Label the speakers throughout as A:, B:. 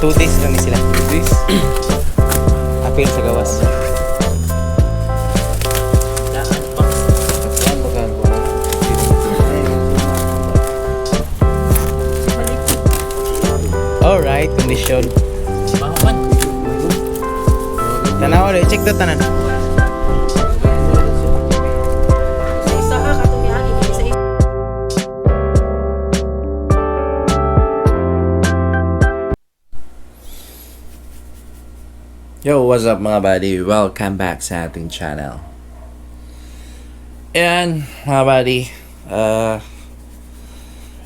A: two days lang ni sila.
B: This?
A: Apil sa gawas. Alright, condition. Tanawa check the tanan.
B: Yo, what's up mga buddy? Welcome back sa ating channel. And mga buddy, uh,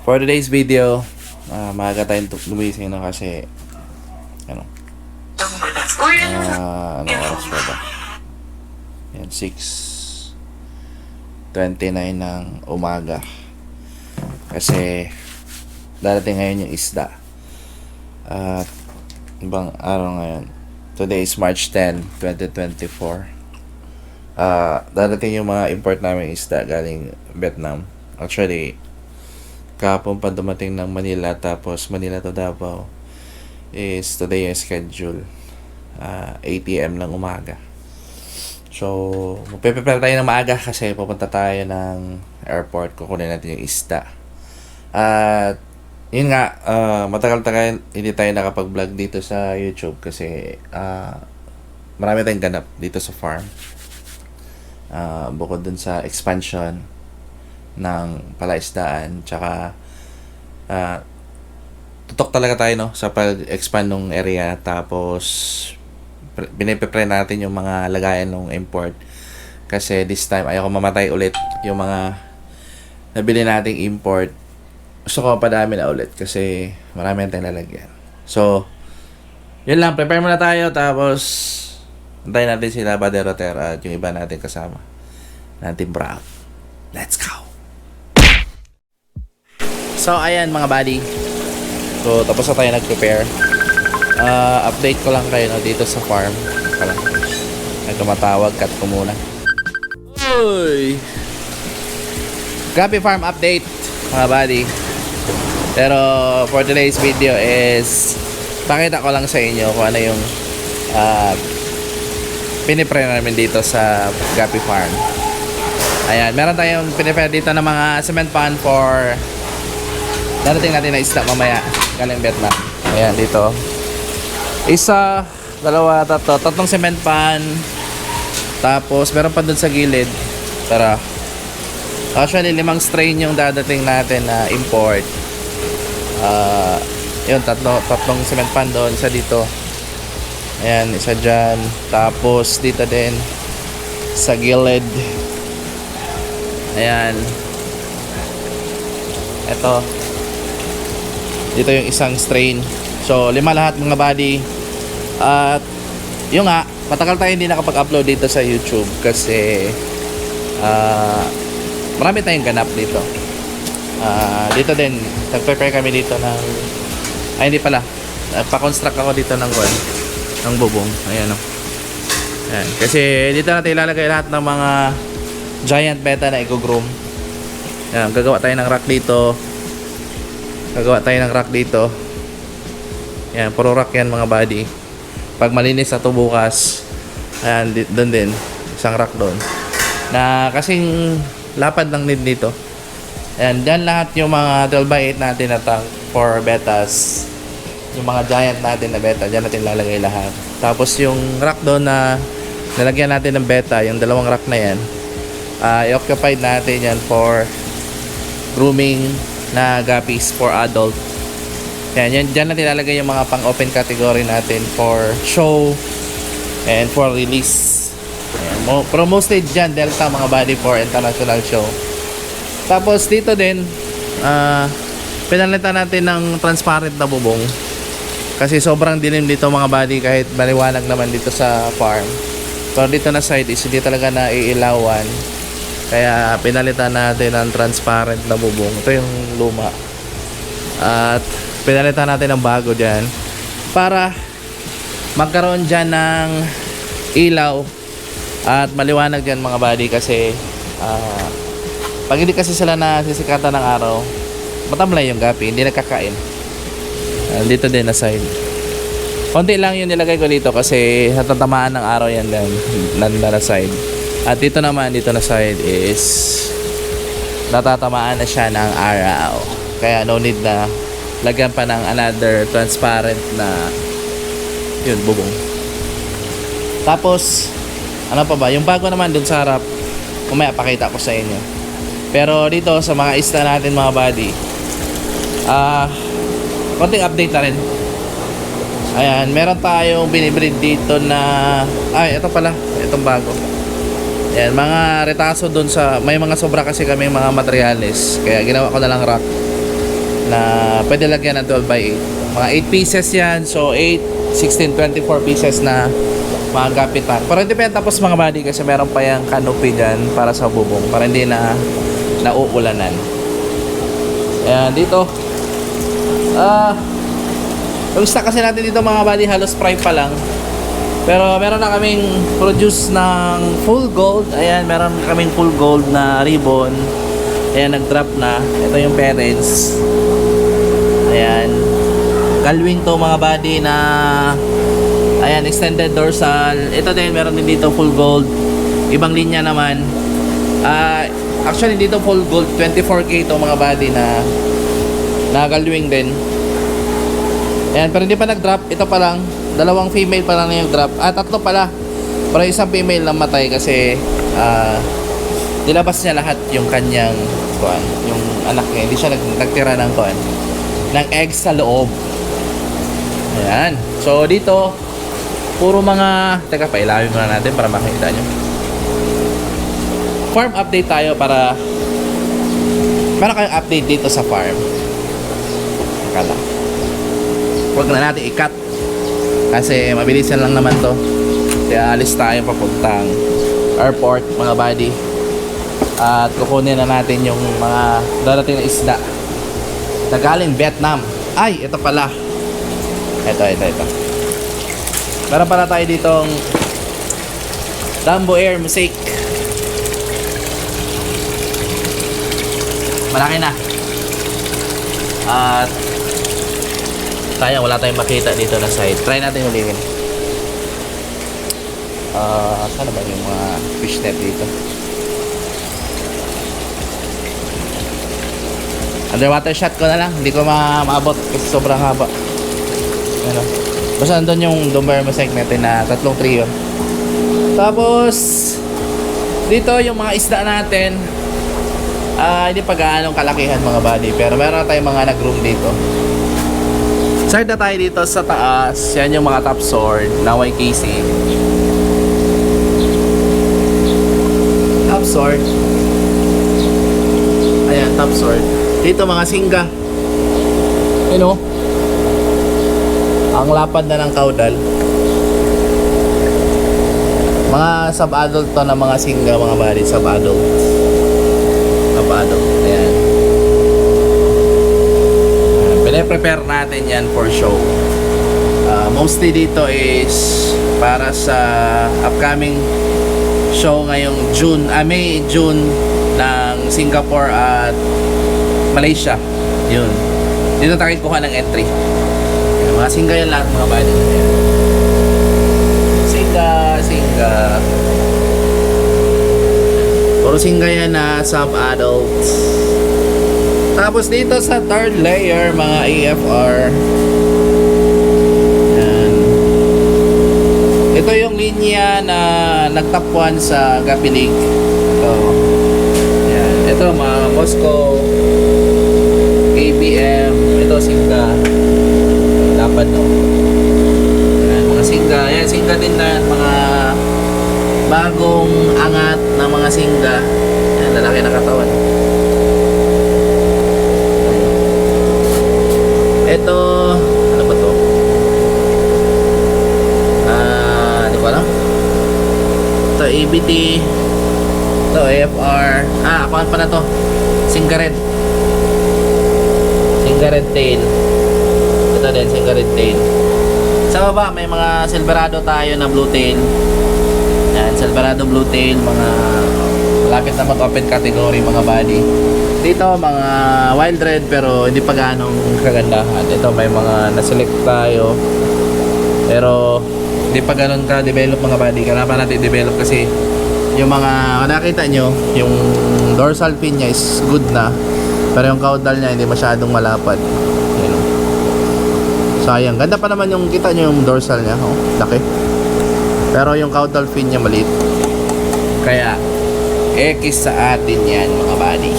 B: for today's video, uh, maaga tayong lumising no kasi ano, uh, ano oras pa ba? Yan, 6.29 ng umaga. Kasi darating ngayon yung isda. At ibang araw ngayon. Today is March 10, 2024. Ah, darating yung mga import namin isda galing Vietnam. Actually, kahapon pa dumating ng Manila tapos Manila to Davao is today yung schedule. Ah, 8 a.m. ng umaga. So, magpe-prepare tayo ng maaga kasi pupunta tayo ng airport. Kukunin natin yung isda. At yun nga, ah, matagal-tagal hindi tayo nakapag-vlog dito sa YouTube kasi ah, marami tayong ganap dito sa farm. Ah, bukod dun sa expansion ng palaisdaan, tsaka ah, tutok talaga tayo no sa pag-expand ng area. Tapos pre- pinipre natin yung mga lagayan ng import. Kasi this time ayoko mamatay ulit yung mga nabili nating import gusto ko padami na ulit kasi marami na tayong lalagyan. So, yun lang. Prepare muna tayo. Tapos, antayin natin sila Baderoter at yung iba natin kasama. Natin Brown. Let's go! So, ayan mga buddy. So, tapos na tayo nag-prepare. Ah, update ko lang kayo no, dito sa farm. Pala. May tumatawag. Cut ko muna. Uy! Grabe farm update mga buddy. Pero for today's video is pakita ko lang sa inyo kung ano yung uh, pinipre namin dito sa Gapi Farm. Ayan, meron tayong pinipre dito ng mga cement pan for darating natin na isda mamaya galing Vietnam. Ayan, dito. Isa, dalawa, tatlo. Tatlong cement pan. Tapos, meron pa dun sa gilid. Tara. Actually, limang strain yung dadating natin na import. Ah, yun, tatlo, tatlong cement pan doon, isa dito. Ayan, isa dyan. Tapos, dito din, sa gilid. Ayan. Ito. Dito yung isang strain. So, lima lahat mga body. At, yung nga, matagal tayo hindi nakapag-upload dito sa YouTube kasi, ah, marami tayong ganap dito. Ah, dito din, nag-prepare kami dito ng ay hindi pala. Nagpa-construct ako dito ng kuan ng bubong. Ayan oh. Ayan. Kasi dito natin ilalagay lahat ng mga giant beta na i-groom. Ayan, gagawa tayo ng rack dito. Gagawa tayo ng rack dito. Ayan, puro rack yan mga body. Pag malinis na to bukas, ayan, doon din. Isang rack doon. Na kasing lapad lang din dito. Ayan, dyan lahat yung mga 12x8 natin na tank for betas. Yung mga giant natin na beta, dyan natin lalagay lahat. Tapos yung rack doon na nalagyan natin ng beta, yung dalawang rack na yan, ah, i-occupied natin yan for grooming na guppies for adult. Yan, yan, dyan natin lalagay yung mga pang-open category natin for show and for release. Ayan, mo, pero mostly dyan, Delta mga body for international show. Tapos dito din, ah pinalitan natin ng transparent na bubong. Kasi sobrang dilim dito mga body kahit maliwanag naman dito sa farm. Pero dito na side is hindi talaga naiilawan. Kaya pinalitan natin ng transparent na bubong. Ito yung luma. At pinalitan natin ng bago dyan. Para magkaroon dyan ng ilaw at maliwanag dyan mga body kasi ah pag hindi kasi sila na sisikatan ng araw, matamlay yung gapi, hindi nagkakain. Ah, dito din na side. Konti lang yung nilagay ko dito kasi natatamaan ng araw yan din, nanda na side. At dito naman, dito na side is natatamaan na siya ng araw. Kaya no need na lagyan pa ng another transparent na yun, bubong. Tapos, ano pa ba? Yung bago naman dun sa harap, kumaya pakita ko sa inyo. Pero dito sa mga isla natin mga buddy, ah, konting update na rin. Ayan, meron tayong binibreed dito na, ay, ito pala, itong bago. Ayan, mga retaso dun sa, may mga sobra kasi kami mga materials. Kaya ginawa ko na lang rack na pwede lagyan ng 12 by 8. Mga 8 pieces yan, so 8, 16, 24 pieces na mga gapitan. Pero hindi pa yan tapos mga buddy kasi meron pa yung canopy dyan para sa bubong, para hindi na nauulanan. Ayan, dito. Ah, yung stock kasi natin dito mga buddy, halos prime pa lang. Pero meron na kaming produce ng full gold. Ayan, meron kaming full gold na ribbon. Ayan, nag-drop na. Ito yung parents. Ayan. Galwing to mga buddy na Ayan, extended dorsal. Ito din, meron din dito full gold. Ibang linya naman. Ah, actually dito full gold 24k to mga body na nagalwing din. Ayan, pero hindi pa nag-drop. Ito pa lang. Dalawang female pa lang yung drop. Ah, tatlo pala. Pero isang female lang matay kasi ah nilabas niya lahat yung kanyang kuan, yung anak niya. Hindi siya nag nagtira ng kuan ng eggs sa loob. Ayan. So dito puro mga teka pa ilawin muna natin para makita nyo. Farm update tayo para meron kayong update dito sa farm. Teka lang. Huwag na natin i-cut. Kasi mabilisan lang naman to. Kaya alis tayo papuntang airport mga buddy. At kukunin na natin yung mga darating na isda. Na galing Vietnam. Ay, ito pala. Ito, ito, ito. Meron pala tayo ditong Dumbo Air Mosaic. Malaki na. At sayang wala tayong makita dito na side. Try natin ulitin. Ah, sana ba yung mga fish net dito? Underwater shot ko na lang. Hindi ko ma maabot kasi sobrang haba. Ano? Basta nandun yung Dumbar Mosaic natin na tatlong trio. Tapos, dito yung mga isda natin, ah hindi pa gaanong kalakihan mga buddy. Pero meron na tayong mga nag-room dito. Start na tayo dito sa taas. Yan yung mga top sword na YKC. Top sword. Ayan, top sword. Dito mga singga. You know? Ang lapad na ng kaudal. Mga sub-adult to na mga singga, mga body, sub-adult. Sub-adult. Ayan. Pine-prepare natin yan for show. Ah, mostly dito is para sa upcoming show ngayong June, ah, May, June ng Singapore at Malaysia. Yun. Dito tayo kuha ng entry. Ayan, mga singga yan lahat mga. Ayan. Singga, singga. Puro singga yan na sub-adults. Tapos dito sa third layer, mga AFR. Ayan. Ito yung linya na nagtap 1 sa Gapilig. Ito. Ayan. Ito mga Moscow, KBM, ito Singga. Dapat no. Ayan, mga Singga. Ayan, Singga din na mga bagong angat mga Singga. Ayan, lalaki na katawan. Ito, ano ba to? Ah, hindi ko alam. Ito, ABT. Ito, AFR. Ah, ako pa na to. Singared. Singared tail. Ito din, Singared tail. Sa baba, may mga Silverado tayo na blue tail. Yan, Silverado blue tail, mga malapit na mag-open category mga body. Dito, mga wild red pero hindi pa ganong kagandahan. Ito, may mga na-select tayo. Pero, hindi pa ganun ka-develop mga buddy. Kailangan natin develop kasi yung mga nakita nyo, yung dorsal fin niya is good na. Pero yung caudal niya hindi masyadong malapad. Yan. Sayang. Ganda pa naman yung kita nyo yung dorsal niya. Oh, laki. Pero yung caudal fin niya maliit. Kaya, X sa atin yan mga buddy.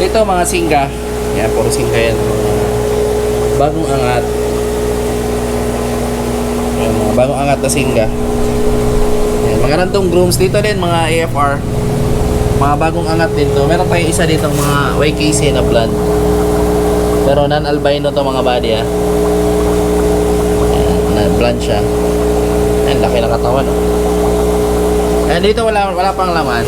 B: Ito mga singga. Yan, puro singga yan. Bagong angat. Yan, mga bagong angat na singga. Yan, mga random grooms dito din, mga AFR. Mga bagong angat din to. Meron tayong isa dito mga YKC na plant. Pero non-albino to mga buddy ah. Yan, na-plant siya. Yan, laki ng katawan. And dito wala wala pang laman.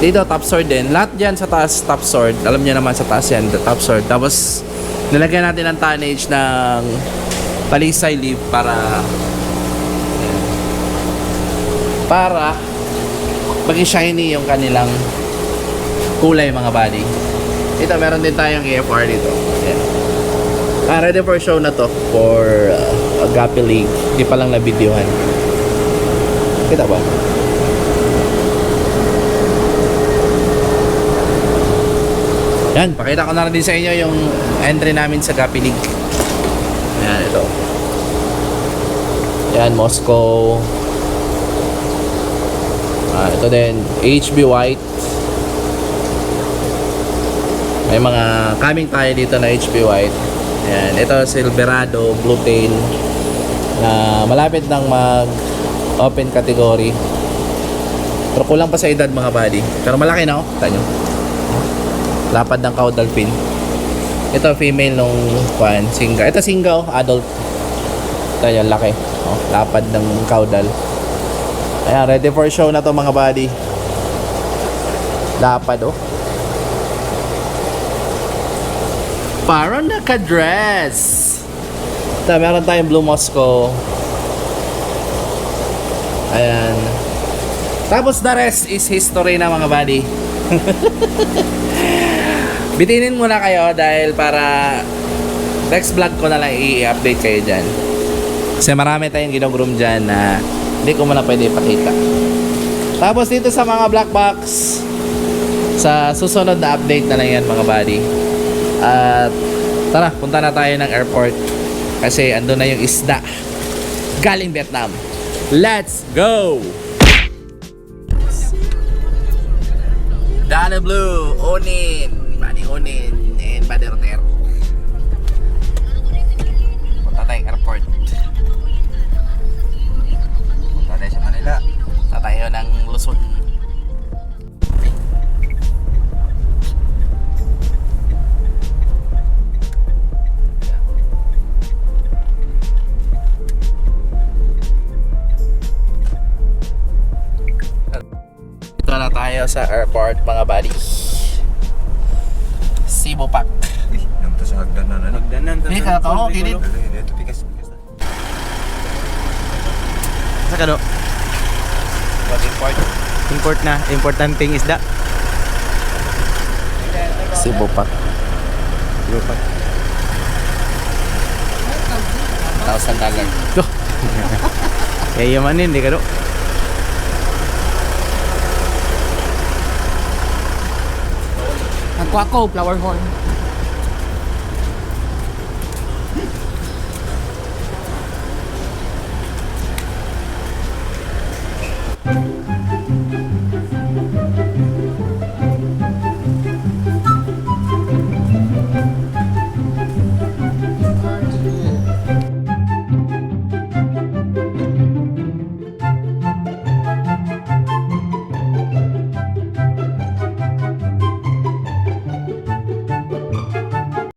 B: Dito top sword din. Lahat diyan sa taas top sword. Alam niyo naman sa taas yan, the top sword. Tapos nilagyan natin ng tonnage ng palisay leaf para Ayan. para maging shiny yung kanilang kulay mga body. Dito meron din tayong AFR dito. Ayan. Ah, ready for show na to for uh, Agape League. Hindi pa lang na-videohan. Kita ba? Yan, pakita ko na rin sa inyo yung entry namin sa Gapi League. Yan, ito. Yan, Moscow. Ah, ito din, HB White. May mga coming tayo dito na HB White. Yan, ito Silverado, Bluetane na malapit nang mag open category. Pero kulang pa sa edad mga buddy. Pero malaki na oh. Kita nyo. Lapad ng caudal fin. Ito female nung kwan, singa. Ito singa oh, adult. Yun, laki. Oh, lapad ng caudal. Ayan, ready for show na to mga buddy. Lapad oh. Parang naka-dress. Ito, meron tayong Blue Moscow. Ayan. Tapos the rest is history na mga buddy. Bitinin muna kayo dahil para next vlog ko na lang i-update kayo dyan. Kasi marami tayong ginogroom dyan na hindi ko muna pwede ipakita. Tapos dito sa mga black box, sa susunod na update na lang yan mga buddy. At tara, punta na tayo ng airport. Kasi ando na yung isda. Galing Vietnam. Let's go! Dana Blue, Onin, Bani Onin, and Baderter. Punta tayong airport. Punta tayo sa Manila. Punta tayo ng Luzon. Sa airport mga buddy. Cebu Pack.
C: Ih, nang sa hagdan na ano.
A: Magdanan.
B: Hindi ka to.
C: Dali, dito pikas.
A: Sa kado.
B: Import.
A: Import na. Importanteng isda.
B: Cebu Pack.
A: Lupa.
B: Thousand dollar.
A: Kaya yamanin, di kado.
D: Quaco flower horn. Thank you.